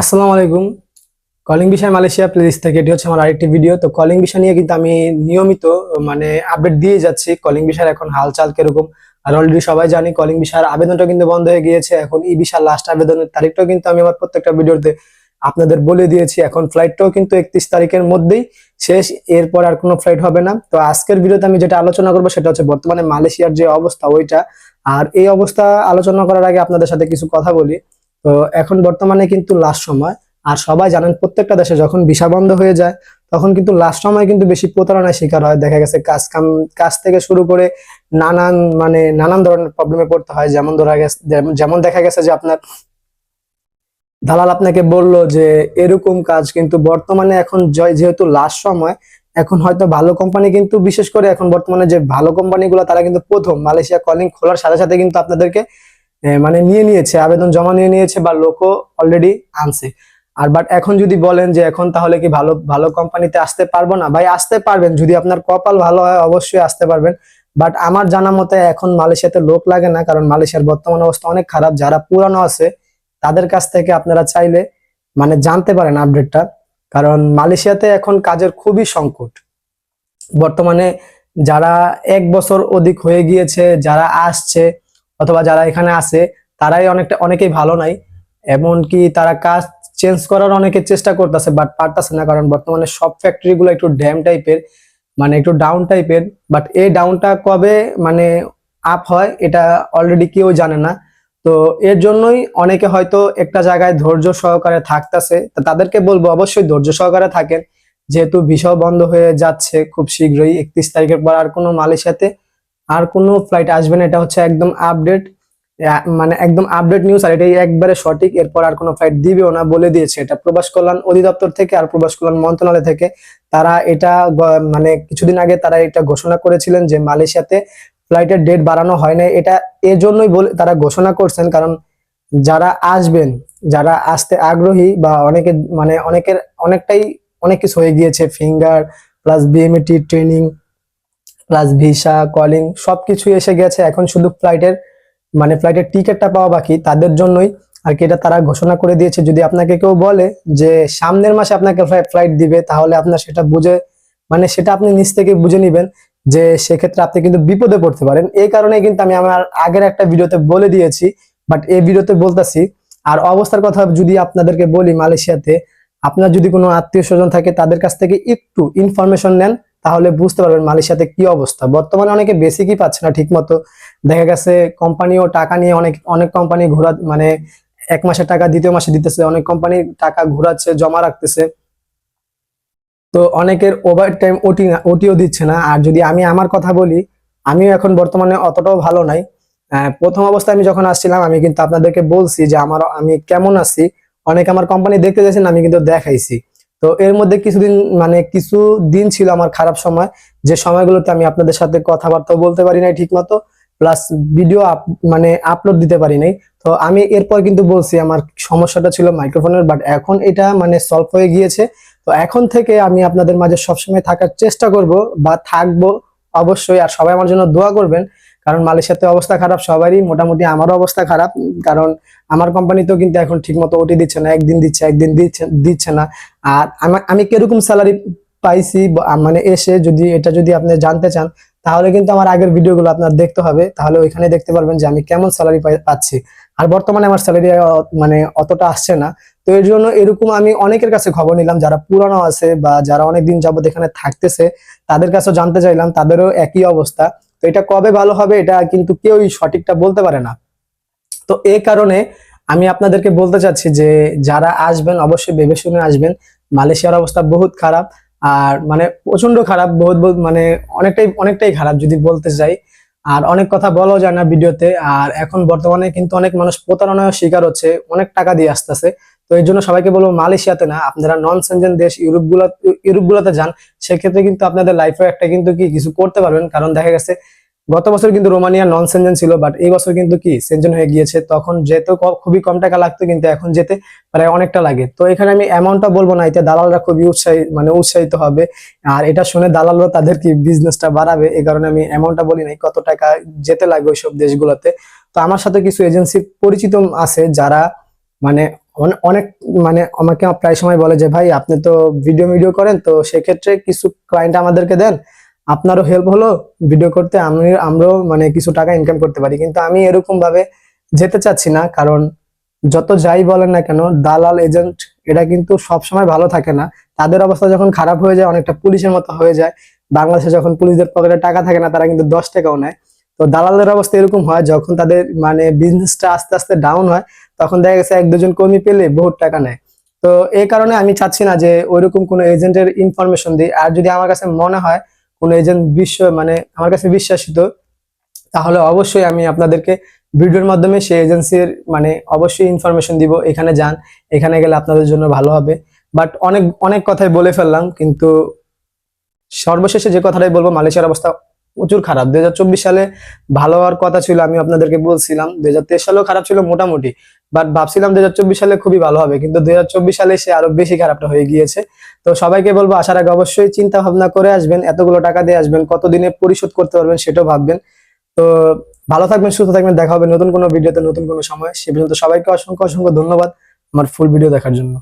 আসসালামু আলাইকুম। কলিং বিষয় মালয়েশিয়া প্লেলিস্ট থেকে, এটি হচ্ছে আমার আরেকটি ভিডিও তো কলিং বিষয় নিয়ে কিন্তু আমি নিয়মিত মানে আপডেট দিয়ে যাচ্ছি। কলিং বিষয়ের এখন হালচাল কীরকম? আর অলরেডি সবাই জানি কলিং বিষয়ের আবেদনটা কিন্তু বন্ধ হয়ে গিয়েছে। এখন ই বিষয় লাস্ট আবেদনের তারিখটাও কিন্তু আমি আমার প্রত্যেকটা ভিডিওতে আপনাদের বলে দিয়েছি। এখন ফ্লাইটটাও কিন্তু একত্রিশ তারিখের মধ্যেই শেষ। এরপর আর কোনো ফ্লাইট হবে না। তো আজকের ভিডিওতে আমি যেটা আলোচনা করব, সেটা হচ্ছে বর্তমানে মালয়েশিয়ার যে অবস্থা, ওইটা। আর এই অবস্থা আলোচনা করার আগে আপনাদের সাথে কিছু কথা বলি। তো এখন বর্তমানে কিন্তু লাস্ট সময়। আর সবাই জানেন, প্রত্যেকটা দেশে যখন ভিসা বন্ধ হয়ে যায়, তখন কিন্তু লাস্ট সময় কিন্তু বেশি প্রতারণার শিকার হয়। দেখা গেছে কাজ কাম, কাজ থেকে শুরু করে নানান মানে নানান ধরনের প্রবলেমে পড়তে হয়। যেমন ধরা গেছে, যেমন- দেখা গেছে যে আপনার দালাল আপনাকে বলল যে, এরকম কাজ কিন্তু বর্তমানে এখন জয়- যেহেতু লাস্ট সময়, এখন হয়তো ভালো কোম্পানি কিন্তু বিশেষ করে এখন বর্তমানে যে ভালো কোম্পানিগুলো তারা কিন্তু প্রথম মালয়েশিয়া কলিং খোলার সাথে সাথে কিন্তু আপনাদেরকে মানে নিয়ে নিয়েছে, আবেদন জমা নিয়ে নিয়েছে বা লোকও অলরেডি আনছে। আর বাট এখন যদি বলেন যে এখন তাহলে কি ভালো ভালো কোম্পানিতে আসতে পারব না? ভাই, আসতে পারবেন। যদি আপনার কপাল ভালো হয়, অবশ্যই আসতে পারবেন। বাট আমার জানা মতে এখন মালয়েশিয়াতে লোক লাগে না, কারণ মালয়েশিয়ার বর্তমান অবস্থা অনেক খারাপ। যারা পুরানো আছে, তাদের কাছ থেকে আপনারা চাইলে মানে জানতে পারেন আপডেটটা কারণ মালয়েশিয়াতে এখন কাজের খুবই সংকট। বর্তমানে যারা এক বছর অধিক হয়ে গিয়েছে, যারা আসছে অথবা যারা এখানে আছে, তারাই অনেকটা, অনেকেই ভালো নাই। এমনকি তারা কাজ চেঞ্জ করার অনেকে চেষ্টা করতেছে বাট পারতেছে না, কারণ বর্তমানে সব ফ্যাক্টরি গুলো একটু ড্যাম টাইপের মানে একটু ডাউন টাইপের বাট এই ডাউনটা কবে মানে আপ হয়, এটা অলরেডি কেউ জানে না। তো এর জন্যই অনেকে হয়তো একটা জায়গায় ধৈর্য সহকারে থাকতেছে। তাদেরকে বলব, অবশ্যই ধৈর্য সহকারে থাকেন। যেহেতু ভিসাও বন্ধ হয়ে যাচ্ছে খুব শীঘ্রই, একত্রিশ তারিখের পর আর কোনো মালয়েশিয়াতে আর কোনো ফ্লাইট আসবে না, এটা হচ্ছে একদম আপডেট মানে একদম আপডেট নিউজ আর এটাই একবারে সঠিক। এরপর আর কোনো ফ্লাইট দিবেও না বলে দিয়েছে। এটা প্রবাস কল্যাণ অধিদপ্তর থেকে আর প্রবাস কল্যাণ মন্ত্রণালয় থেকে। তারা এটা মানে কিছুদিন আগে তারা এটা ঘোষণা করেছিলেন যে মালয়েশিয়াতে ফ্লাইটের ডেট বাড়ানো হয় না এটা এজন্যই বলে, তারা ঘোষণা করছেন কারণ যারা আসবেন, যারা আসতে আগ্রহী বা অনেকে মানে অনেকের অনেকটাই অনেক কিছু হয়ে গিয়েছে। Finger plus BMET training plus visa calling সবকিছু এসে গেছে। এখন শুধু ফ্লাইটের মানে ফ্লাইটের টিকিটটা পাওয়া বাকি, তাদের জন্যই। আর কি এটা তারা ঘোষণা করে দিয়েছে। যদি আপনাকে কেউ বলে যে সামনের মাসে আপনাকে ফ্লাইট দিবে, তাহলে আপনার সেটা বুঝে মানে সেটা আপনি নিজ থেকে বুঝে নেবেন যে সেক্ষেত্রে আপনি কিন্তু বিপদে পড়তে পারেন। এই কারণে কিন্তু আমি আমার আগের একটা ভিডিওতে বলে দিয়েছি বাট এই ভিডিওতে বলতেছি। আর অবস্থার কথা যদি আপনাদেরকে বলি মালয়েশিয়াতে, আপনার যদি কোনো আত্মীয় স্বজন থাকে, তাদের কাছ থেকে একটু ইনফরমেশন নেন। তাহলে বুঝতে পারবেন মালয়েশিয়াতে কি অবস্থা। বর্তমানে অনেকে বেসিকই পাচ্ছে না ঠিক মতো দেখা গেছে কোম্পানিও টাকা নিয়ে অনেক অনেক কোম্পানি ঘোরা মানে এক মাসের টাকা, দ্বিতীয় মাসে দিতেছে। অনেক কোম্পানি টাকা ঘোরাচ্ছে, জমা রাখতেছে। তো অনেকের ওভার টাইম ওটি ওটিও দিচ্ছে না। আর যদি আমি আমার কথা বলি, আমিও এখন বর্তমানে অতটাও ভালো নাই। প্রথম অবস্থায় আমি যখন আসছিলাম, আমি কিন্তু আপনাদেরকে বলছি যে, আমার, আমি কেমন আছি? অনেক আমার কোম্পানি দেখতে যাচ্ছেন, আমি কিন্তু দেখাইছি। তো এর মধ্যে কিছুদিন মানে কিছু দিন ছিল আমার খারাপ সময়। যে সময়গুলোতে আমি আপনাদের সাথে কথাবার্তা বলতে পারি নাই ঠিক মতো প্লাস ভিডিও মানে আপলোড দিতে পারি নাই। তো আমি এরপর কিন্তু বলছি, আমার সমস্যাটা ছিল মাইক্রোফোনের বাট এখন এটা মানে সলভ হয়ে গিয়েছে। তো এখন থেকে আমি আপনাদের মাঝে সবসময় থাকার চেষ্টা করব, বা থাকব অবশ্যই। আর সবাই আমার জন্য দোয়া করবেন কারণ মালয়েশিয়াতে অবস্থা খারাপ, সবারই মোটামুটি আমারও অবস্থা খারাপ, কারণ আমার কোম্পানিতেও কিন্তু এখন ঠিকমতো ওটি দিচ্ছে না, একদিন দিচ্ছে একদিন দিচ্ছে দিচ্ছে না। আর আমা- কীরকম স্যালারি পাইছি মানে এসে যদি এটা যদি আপনি জানতে চান, তাহলে কিন্তু আমার আগের ভিডিওগুলো আপনার দেখতে হবে। তাহলে ওইখানে দেখতে পারবেন যে আমি কেমন স্যালারি পাচ্ছি। আর বর্তমানে আমার স্যালারি মানে অতটা আসছে না। তো এর জন্য এরকম আমি অনেকের কাছে খবর নিলাম, যারা পুরানো আছে বা যারা অনেকদিন যাবত এখানে থাকতেছে, তাদের কাছেও জানতে চাইলাম, তাদেরও একই অবস্থা। এটা কবে ভালো হবে এটা কিন্তু কেউই সঠিকটা বলতে পারে না। তো এই কারণে আমি আপনাদেরকে বলতে চাচ্ছি যে যারা আসবেন, অবশ্যই ভেবে শুনে আসবেন। মালয়েশিয়ার অবস্থা বহুত খারাপ আর মানে প্রচণ্ড খারাপ, বহুত বহুত মানে অনেকটাই অনেকটাই খারাপ যদি বলতে চাই। আর অনেক কথা বলাও যায় না ভিডিওতে। আর এখন বর্তমানে কিন্তু অনেক মানুষ প্রতারণার শিকার হচ্ছে, অনেক টাকা দিয়ে আসতেছে। তো এই জন্য সবাইকে বলব মালয়েশিয়াতে না, আপনারা নন সেনজেন দেশ ইউরোপগুলা ইউরোপ গুলাতে যান, সেক্ষেত্রে কিন্তু আপনাদের লাইফে একটা কিন্তু কি কিছু করতে পারবেন। কারণ দেখা গেছে, গত বছর কিন্তু রোমানিয়া নন সেনজেন ছিল বাট এই বছর কিন্তু কি সেনজেন হয়ে গিয়েছে, তখন যেতে খুবই কম টাকা লাগতো, কিন্তু এখন যেতে প্রায় অনেকটা লাগে। তো এখানে আমি অ্যামাউন্টটা বলব না, এতে দালালরা খুবই উৎসাহী মানে উৎসাহিত হবে। আর এটা শুনে দালালরা তাদের কি বিজনেসটা বাড়াবে এই কারণে আমি অ্যামাউন্টটা বলি নাই, কত টাকা যেতে লাগবে ওইসব দেশগুলোতে। তো আমার সাথে কিছু এজেন্সি পরিচিত আছে, যারা মানে অনেক মানে আমাকে প্রায় সময় বলে যে, ভাই, আপনি তো ভিডিও ভিডিও করেন, তো সেক্ষেত্রে কিছু ক্লায়েন্ট আমাদেরকে দেন। আপনারও হেল্প হলো ভিডিও করতে, আমি, আমরাও মানে কিছু টাকা ইনকাম করতে পারি। কিন্তু আমি এরকম ভাবে যেতে চাচ্ছি না, কারণ যত যাই বলেন না কেন, দালাল এজেন্ট এটা কিন্তু সবসময় ভালো থাকে না। তাদের অবস্থা যখন খারাপ হয়ে যায়, অনেকটা পুলিশের মতো হয়ে যায়, বাংলাদেশে যখন পুলিশদের পকেটে টাকা থাকে না, তারা কিন্তু দশ টাকাও নেয়। তো দালালদের অবস্থা এরকম হয়, যখন তাদের মানে বিজনেসটা আস্তে আস্তে ডাউন হয় তখন দেখা গেছে এক দুজন কর্মী পেলে বহুত টাকা নেয়। তো এই কারণে আমি চাচ্ছি না যে ওইরকম কোনো এজেন্টের ইনফরমেশন দিই। আর যদি আমার কাছে মনে হয় কোনো এজেন্ট বিশ্ব মানে আমার কাছে বিশ্বাসিত, তাহলে অবশ্যই আমি আপনাদেরকে ভিডিওর মাধ্যমে সেই এজেন্সির মানে অবশ্যই ইনফরমেশন দিব। এখানে যান, এখানে গেলে আপনাদের জন্য ভালো হবে। বাট অনেক অনেক কথাই বলে ফেললাম, কিন্তু সর্বশেষে যে কথাটাই বলব, মালয়েশিয়ার অবস্থা প্রচুর খারাপ। দুই হাজার চব্বিশ সালে ভালো হওয়ার কথা ছিল, আমি আপনাদেরকে বলছিলাম। দুই হাজার তেইশ সালেও খারাপ ছিল মোটামুটি। বাট ভাবছিলাম দু হাজার চব্বিশ সালে খুবই ভালো হবে, কিন্তু দু হাজার চব্বিশ সালে সে আরও বেশি খারাপটা হয়ে গিয়েছে। তো সবাইকে বলব, আসার আগে অবশ্যই চিন্তা ভাবনা করে আসবেন, এতগুলো টাকা দিয়ে আসবেন, কতদিনে পরিশোধ করতে পারবেন সেটাও ভাববেন। তো ভালো থাকবেন, সুস্থ থাকবেন, দেখা হবে নতুন কোনো ভিডিওতে, নতুন কোনো সময়। সে পর্যন্ত সবাইকে অসংখ্য অসংখ্য ধন্যবাদ আমার ফুল ভিডিও দেখার জন্য।